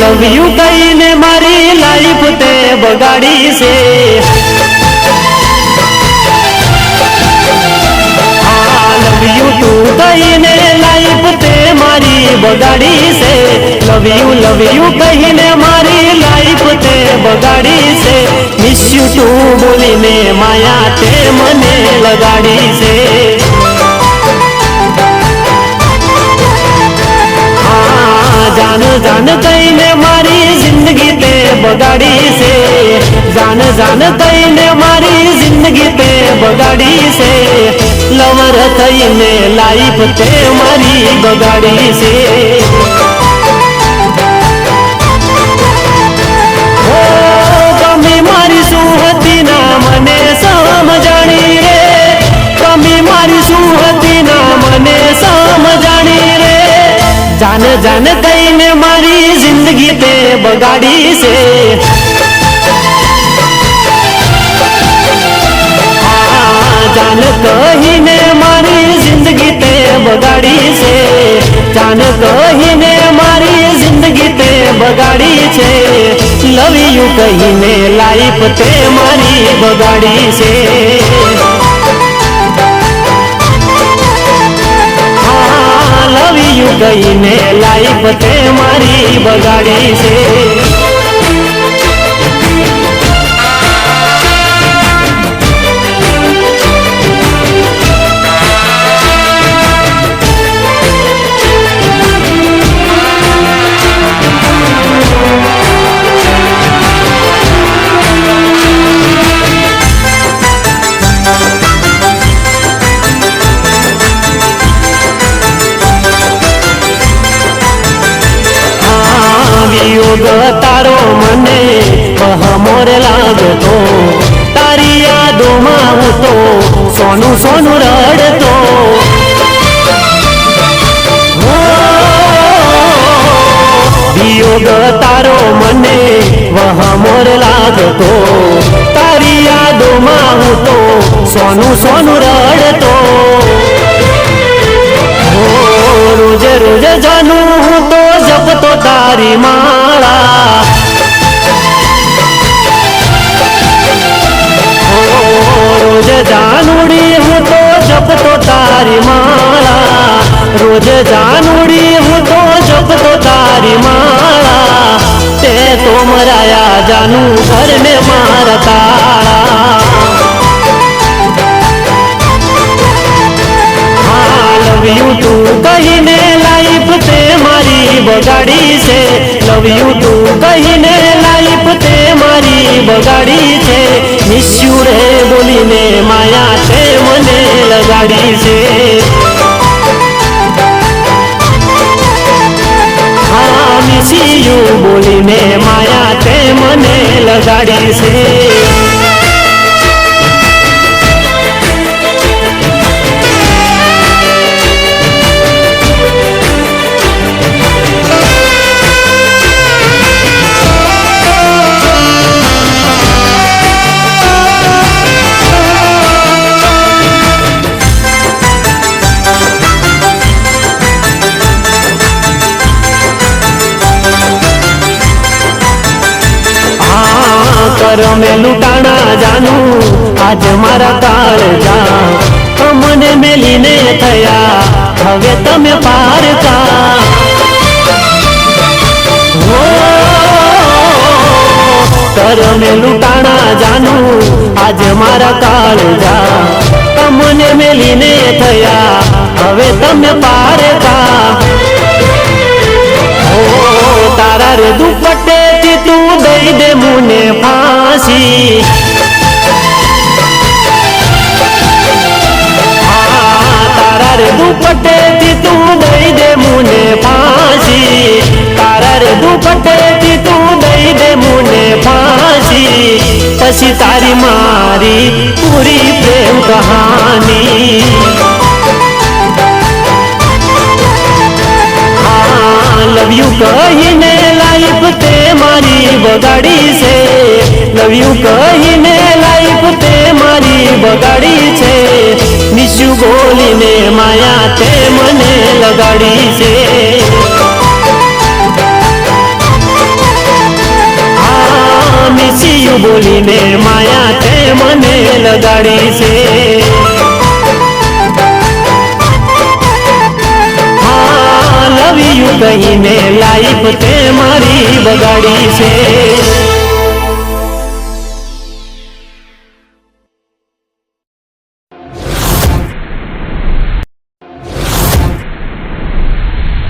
Love you કહીને મારી life તે બગાડી છે. લવ યુ તું કહીને લાઈફ તે મારી બગાડી છે. લવ યુ લવ યુ કહીને મારી લાઈફ તે બગાડી છે. મિસ યુ તું બોલીને માયા તે મને લગાડી છે. જાન જાન મારી જિંદગી તે બગાડી છે જાન જાન કહીને મારી જિંદગી તે બગાડી છે લવર થઈને લાઈફ તે મારી બગાડી છે જાન જાન મારી જિંદગી તે બગાડી છે. જાન કહીને મારી જિંદગી તે બગાડી છે. જાન કહીને મારી જિંદગી તે બગાડી છે. લવ યુ કહીને લાઈફ તે મારી બગાડી છે. કહીને લાઈફ તે મારી બગાડી છે. આ વિયોગ તારો મને બહમોર લાગતો. તારી યાદોમાં હું તો સોનું સોનું રડતો. યોગ તારો મને વહમોર લાગતો. તારી યાદોમાં હું તો સોનું સોનું રડતો. રોજે રોજ જાનું હું તો જપતો તારી માળા જપતો તારી માળા. રોજ જાનુડી હું તો જપતો તારી માળા. તે તો મરાયા જાનું ઘરને મારા તાળા લવ યુ તું કહીને લાઈફ તે મારી બગાડી છે. લવ યુ તું કહીને લાઈફ તે મારી બગાડી છે. મિસ યુ રે. લગાડી છે બોલીને માયા તે મને લગાડી છે આ કરમે લૂંટાણા જાનું. આજ મારા કાળ જા. તમને મેલીને થયા. હવે તમે પારકા હો, કરમે લૂંટાણા જાનું. આજ મારા કાળ જા. તમને મેલીને થયા. હવે તમે પારકા ફાંસી તારા રે દુપટે થી તું દઈ દે મુને ફાંસી. તારા રે દુપટે થી તું દઈ દે મુને ફાંસી. પછી તારી મારી પૂરી પ્રેમ કહાની. લવ યુ કહીને લાઈફ તે મારી બગાડી છે. લવ યુ કહીને લાઈફ તે મારી બગાડી છે. નિશુ બોલીને માયા તે મને લગાડી છે. યુ બોલીને માયા તે મને લગાડી છે. કહીને લાઈફ તે મારી બગાડી છે.